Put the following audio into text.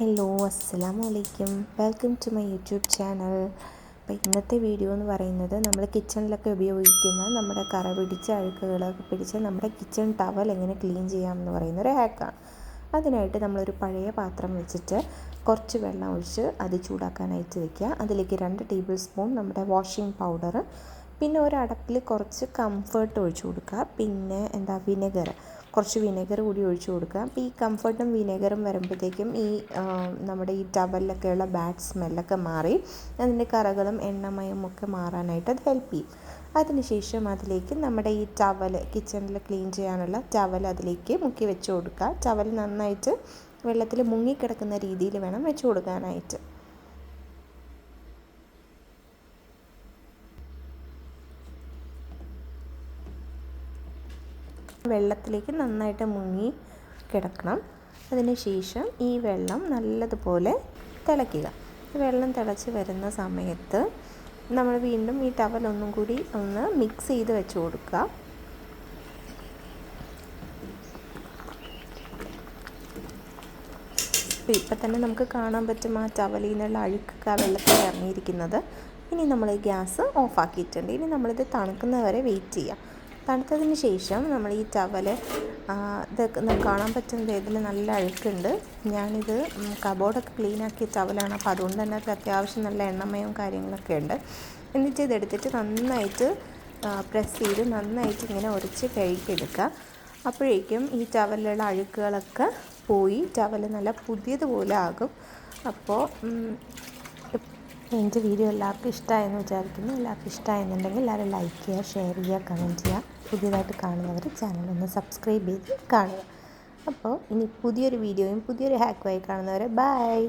Hello അസ്സലാമു അലൈക്കും welcome to my YouTube channel അപ്പോൾ ഇന്നത്തെ വീഡിയോ എന്ന് പറയുന്നത് നമ്മൾ കിച്ചണിലൊക്കെ ഉപയോഗിക്കുന്ന നമ്മുടെ കറ പിടിച്ച അഴുക്കുകളൊക്കെ പിടിച്ച് നമ്മുടെ കിച്ചൺ ടവൽ എങ്ങനെ ക്ലീൻ ചെയ്യാമെന്ന് പറയുന്ന ഒരു ഹാക്കാണ് അതിനായിട്ട് നമ്മളൊരു പഴയ പാത്രം വെച്ചിട്ട് കുറച്ച് വെള്ളം ഒഴിച്ച് അത് ചൂടാക്കാനായിട്ട് വെക്കുക. അതിലേക്ക് രണ്ട് ടേബിൾ സ്പൂൺ നമ്മുടെ വാഷിംഗ് പൗഡർ പിന്നെ ഒരു അടപ്പിൽ കുറച്ച് കംഫേർട്ട് ഒഴിച്ചു കൊടുക്കുക. പിന്നെ എന്താ വിനെഗർ കുറച്ച് വിനെഗർ കൂടി ഒഴിച്ച് കൊടുക്കുക. അപ്പോൾ ഈ കംഫർട്ടും വിനെഗറും വരുമ്പോഴത്തേക്കും ഈ നമ്മുടെ ഈ ടവലിലൊക്കെയുള്ള ബാഡ് സ്മെല്ലൊക്കെ മാറി അതിന്റെ കറകളും എണ്ണമയം ഒക്കെ മാറാനായിട്ട് അത് ഹെൽപ്പ് ചെയ്യും. അതിനുശേഷം അതിലേക്ക് നമ്മുടെ ഈ ടവൽ കിച്ചണിൽ ക്ലീൻ ചെയ്യാനുള്ള ടവൽ അതിലേക്ക് മുക്കി വെച്ച് കൊടുക്കുക. ടവൽ നന്നായിട്ട് വെള്ളത്തിൽ മുങ്ങിക്കിടക്കുന്ന രീതിയിൽ വേണം വെച്ച് കൊടുക്കാനായിട്ട്. വെള്ളത്തിലേക്ക് നന്നായിട്ട് മുങ്ങി കിടക്കണം. അതിനുശേഷം ഈ വെള്ളം നല്ലതുപോലെ തിളയ്ക്കുക. വെള്ളം തിളച്ച് വരുന്ന സമയത്ത് നമ്മൾ വീണ്ടും ഈ ടവൽ ഒന്നും കൂടി ഒന്ന് മിക്സ് ചെയ്ത് വെച്ച് കൊടുക്കുക. അപ്പോൾ ഇപ്പം തന്നെ നമുക്ക് കാണാൻ പറ്റും ആ ടവലിൽ നിന്നുള്ള അഴുക്കൊക്കെ ആ വെള്ളത്തിൽ ഇറങ്ങിയിരിക്കുന്നത്. ഇനി നമ്മൾ ഗ്യാസ് ഓഫാക്കിയിട്ടുണ്ട് ഇനി നമ്മളിത് തണുക്കുന്നവരെ വെയിറ്റ് ചെയ്യാം. തണുത്തതിന് ശേഷം നമ്മൾ ഈ ടവൽ ഇതൊക്കെ നമുക്ക് കാണാൻ പറ്റുന്നത് ഇതിൽ നല്ല അഴുക്കുണ്ട്. ഞാനിത് കബോർഡൊക്കെ ക്ലീൻ ആക്കിയ ടവലാണ് അപ്പോൾ അതുകൊണ്ട് തന്നെ അത് അത്യാവശ്യം നല്ല എണ്ണമയവും കാര്യങ്ങളൊക്കെ ഉണ്ട്. എന്നിട്ട് ഇതെടുത്തിട്ട് നന്നായിട്ട് പ്രസ് ചെയ്ത് നന്നായിട്ട് ഇങ്ങനെ ഉരച്ച് കഴുകിയെടുക്കുക. അപ്പോഴേക്കും ഈ ടവലിലുള്ള അഴുക്കുകളൊക്കെ പോയി. ടവൽ നല്ല പുതിയതുപോലെ ആകും. അപ്പോൾ എന്റെ വീഡിയോ എല്ലാവർക്കും ഇഷ്ടമായെന്ന് വിചാരിക്കുന്നു. എല്ലാവർക്കും ഇഷ്ടമായെന്നുണ്ടെങ്കിൽ എല്ലാവരും ലൈക്ക് ചെയ്യുക ഷെയർ ചെയ്യുക കമന്റ് ചെയ്യുക. പുതിയതായിട്ട് കാണുന്നവർ ചാനൽ ഒന്ന് സബ്സ്ക്രൈബ് ചെയ്ത് കാണുക. അപ്പോൾ ഇനി പുതിയൊരു വീഡിയോയും പുതിയൊരു ഹാക്കുമായി കാണുന്നവരെ ബൈ